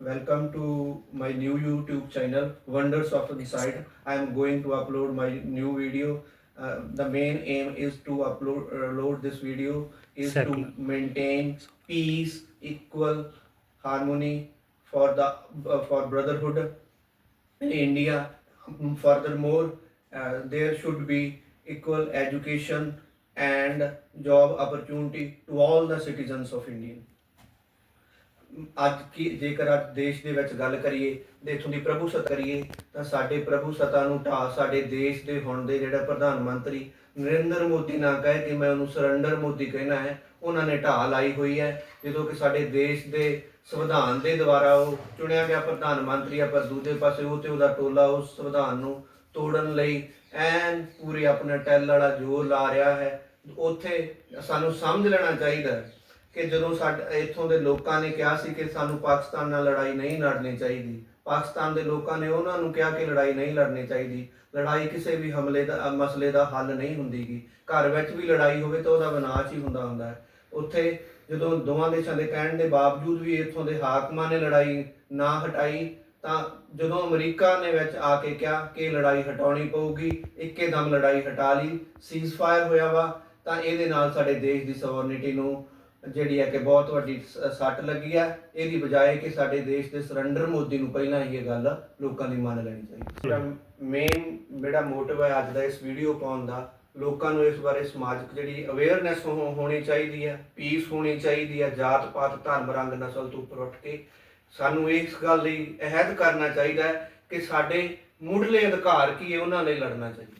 Welcome to my new YouTube channel, Wonders of the Side. I am going to upload my new video. Uh, the main aim is to upload uh, load this video is Exactly. to maintain peace, equal harmony for the uh, for brotherhood in India. Mm, Furthermore, uh, there should be equal education and job opportunity to all the citizens of India. ਅੱਜ ਕੀ, ਜੇਕਰ ਅੱਜ ਦੇਸ਼ ਦੇ ਵਿੱਚ ਗੱਲ ਕਰੀਏ ਤੇ ਇਥੋਂ ਦੀ ਪ੍ਰਭੂ ਸੱਤਾ ਕਰੀਏ, ਤਾਂ ਸਾਡੇ ਪ੍ਰਭੂ ਸੱਤਾ ਨੂੰ ਢਾਹ ਸਾਡੇ ਦੇਸ਼ ਦੇ ਹੁਣ ਦੇ ਜਿਹੜਾ ਪ੍ਰਧਾਨ ਮੰਤਰੀ ਨਰਿੰਦਰ ਮੋਦੀ ਨਾ ਕਹੇ ਕਿ ਮੈਂ ਉਹਨੂੰ ਸਰੈਂਡਰ ਮੋਦੀ ਕਹਿਣਾ ਹੈ, ਉਹਨਾਂ ਨੇ ਢਾਹ ਲਾਈ ਹੋਈ ਹੈ। ਜਦੋਂ ਕਿ ਸਾਡੇ ਦੇਸ਼ ਦੇ ਸੰਵਿਧਾਨ ਦੇ ਦੁਆਰਾ ਉਹ ਚੁਣਿਆ ਗਿਆ ਪ੍ਰਧਾਨ ਮੰਤਰੀ ਆ ਪਰ ਦੂਜੇ ਪਾਸੇ ਉਹ ਤੇ ਉਹਦਾ ਟੋਲਾ ਉਸ ਸੰਵਿਧਾਨ ਨੂੰ ਤੋੜਨ ਲਈ ਐਨ ਪੂਰੇ ਆਪਣਾ ਟੈਲ ਵਾਲਾ ਜੋਰ ਲਾ ਰਿਹਾ ਹੈ, ਉੱਥੇ ਸਾਨੂੰ ਸਮਝ ਲੈਣਾ ਚਾਹੀਦਾ ਕਿ ਜਦੋਂ ਸਾਡੇ, ਇੱਥੋਂ ਦੇ ਲੋਕਾਂ ਨੇ ਕਿਹਾ ਸੀ ਕਿ ਸਾਨੂੰ ਪਾਕਿਸਤਾਨ ਨਾਲ ਲੜਾਈ ਨਹੀਂ ਲੜਨੀ ਚਾਹੀਦੀ, ਪਾਕਿਸਤਾਨ ਦੇ ਲੋਕਾਂ ਨੇ ਉਹਨਾਂ ਨੂੰ ਕਿਹਾ ਕਿ ਲੜਾਈ ਨਹੀਂ ਲੜਨੀ ਚਾਹੀਦੀ, ਲੜਾਈ ਕਿਸੇ ਵੀ ਹਮਲੇ ਦਾ ਮਸਲੇ ਦਾ ਹੱਲ ਨਹੀਂ ਹੁੰਦੀਗੀ, ਘਰ ਵਿੱਚ ਵੀ ਲੜਾਈ ਹੋਵੇ ਤਾਂ ਉਹਦਾ ਵਿਨਾਸ਼ ਹੀ ਹੁੰਦਾ ਹੁੰਦਾ ਹੈ। ਉੱਥੇ ਜਦੋਂ ਦੋਵਾਂ ਦੇਸ਼ਾਂ ਦੇ ਕਹਿਣ ਦੇ ਬਾਵਜੂਦ ਵੀ ਇੱਥੋਂ ਦੇ ਹਾਕਮਾਂ ਨੇ ਲੜਾਈ ਨਾ ਹਟਾਈ, ਤਾਂ ਜਦੋਂ ਅਮਰੀਕਾ ਨੇ ਵਿੱਚ ਆ ਕੇ ਕਿਹਾ ਕਿ ਲੜਾਈ ਹਟਾਉਣੀ ਪਊਗੀ ਇੱਕੇ ਦਮ ਲੜਾਈ ਹਟਾ ਲਈ ਸੀਜ਼ਫਾਇਰ ਹੋਇਆ ਵਾ, ਤਾਂ ਇਹਦੇ ਨਾਲ ਸਾਡੇ ਦੇਸ਼ ਦੀ ਸਵਰਨਿਟੀ ਨੂੰ ਜਿਹੜੀ ਹੈ ਕਿ ਬਹੁਤ ਵੱਡੀ ਸੱਟ ਲੱਗੀ ਹੈ ਇਹਦੀ ਬਜਾਏ ਕਿ ਸਾਡੇ ਦੇਸ਼ ਦੇ ਸਰੈਂਡਰ ਮੋਦੀ ਨੂੰ ਪਹਿਲਾਂ ਹੀ ਇਹ ਗੱਲ ਲੋਕਾਂ ਦੀ ਮੰਨ ਲੈਣੀ ਚਾਹੀਦੀ। ਮੇਨ ਜਿਹੜਾ ਮੋਟਿਵ ਹੈ ਅੱਜ ਦਾ ਇਸ ਵੀਡੀਓ ਪਾਉਣ ਦਾ, ਲੋਕਾਂ ਨੂੰ ਇਸ ਬਾਰੇ ਸਮਾਜਿਕ ਜਿਹੜੀ ਅਵੇਅਰਨੈਸ ਹੋਣੀ ਚਾਹੀਦੀ ਹੈ ਪੀਸ ਹੋਣੀ ਚਾਹੀਦੀ ਹੈ ਜਾਤ ਪਾਤ, ਧਰਮ, ਰੰਗ, ਨਸਲ ਤੋਂ ਉੱਪਰ ਉੱਠ ਕੇ। ਸਾਨੂੰ ਇਸ ਗੱਲ ਲਈ ਅਹਿਦ ਕਰਨਾ ਚਾਹੀਦਾ ਹੈ ਕਿ ਸਾਡੇ ਮੁੱਢਲੇ ਅਧਿਕਾਰ ਕੀ ਹੈ, ਉਹਨਾਂ ਲਈ ਲੜਨਾ ਚਾਹੀਦਾ